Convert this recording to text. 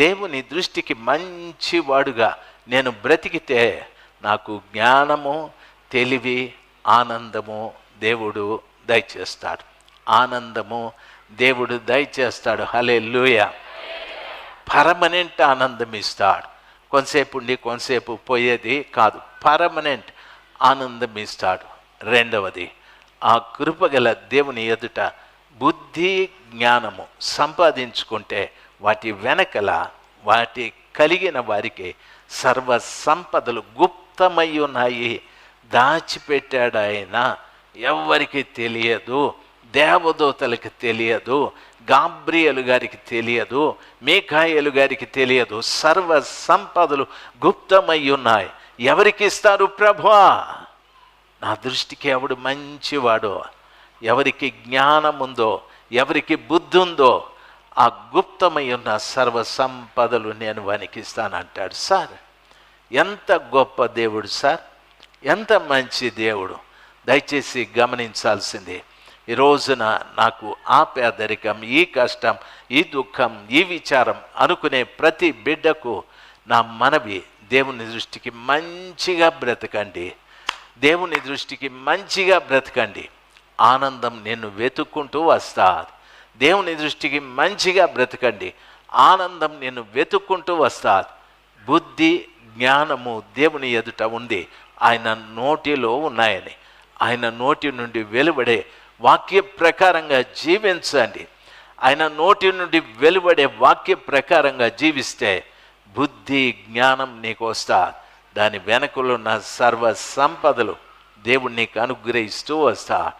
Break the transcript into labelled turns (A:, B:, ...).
A: దేవుని దృష్టికి మంచివాడుగా నేను బ్రతికితే నాకు జ్ఞానము తెలివి ఆనందము దేవుడు దయచేస్తాడు. ఆనందము దేవుడు దయచేస్తాడు. హలే లూయ పర్మనెంట్ ఆనందం ఇస్తాడు. కొంతసేపు ఉండి కొంతసేపు పోయేది కాదు. పర్మనెంట్ ఆనందం ఇస్తాడు. రెండవది ఆ కృపగల దేవుని ఎదుట బుద్ధి జ్ఞానము సంపాదించుకుంటే వాటి వెనకల వాటి కలిగిన వారికి సర్వ సంపదలు గుప్తమై ఉన్నాయి. దాచిపెట్టాడు ఆయన ఎవ్వరికి తెలియదు దేవదూతలకు తెలియదు గాబ్రియలు గారికి తెలియదు మేఘాయలు గారికి తెలియదు. సర్వ సంపదలు గుప్తమై ఉన్నాయి. ఎవరికి ఇస్తారు ప్రభా? నా దృష్టికి ఎవడు మంచివాడో. ఎవరికి జ్ఞానం ఉందో ఎవరికి బుద్ధి ఉందో ఆ గుప్తమై ఉన్న సర్వ సంపదలు నేను వణికిస్తానంటాడు. సార్ ఎంత గొప్ప దేవుడు సార్ ఎంత మంచి దేవుడు. దయచేసి గమనించాల్సింది ఈ రోజున నాకు ఆ పేదరికం ఈ కష్టం ఈ దుఃఖం ఈ విచారం అనుకునే ప్రతి బిడ్డకు నా మనవి దేవుని దృష్టికి మంచిగా బ్రతకండి. దేవుని దృష్టికి మంచిగా బ్రతకండి. ఆనందం నిన్ను వెతుక్కుంటూ వస్తా దేవుని దృష్టికి మంచిగా బ్రతకండి. ఆనందం నిన్ను వెతుక్కుంటూ వస్తా బుద్ధి జ్ఞానము దేవుని ఎదుట ఉంది. ఆయన నోటిలో ఉన్నాయని. ఆయన నోటి నుండి వెలువడే వాక్య ప్రకారంగా జీవించండి. ఆయన నోటి నుండి వెలువడే వాక్య ప్రకారంగా జీవిస్తే బుద్ధి జ్ఞానం నీకు వస్తా దాని వెనకలున్న సర్వ సంపదలు దేవుడు నీకు అనుగ్రహిస్తూ వస్తా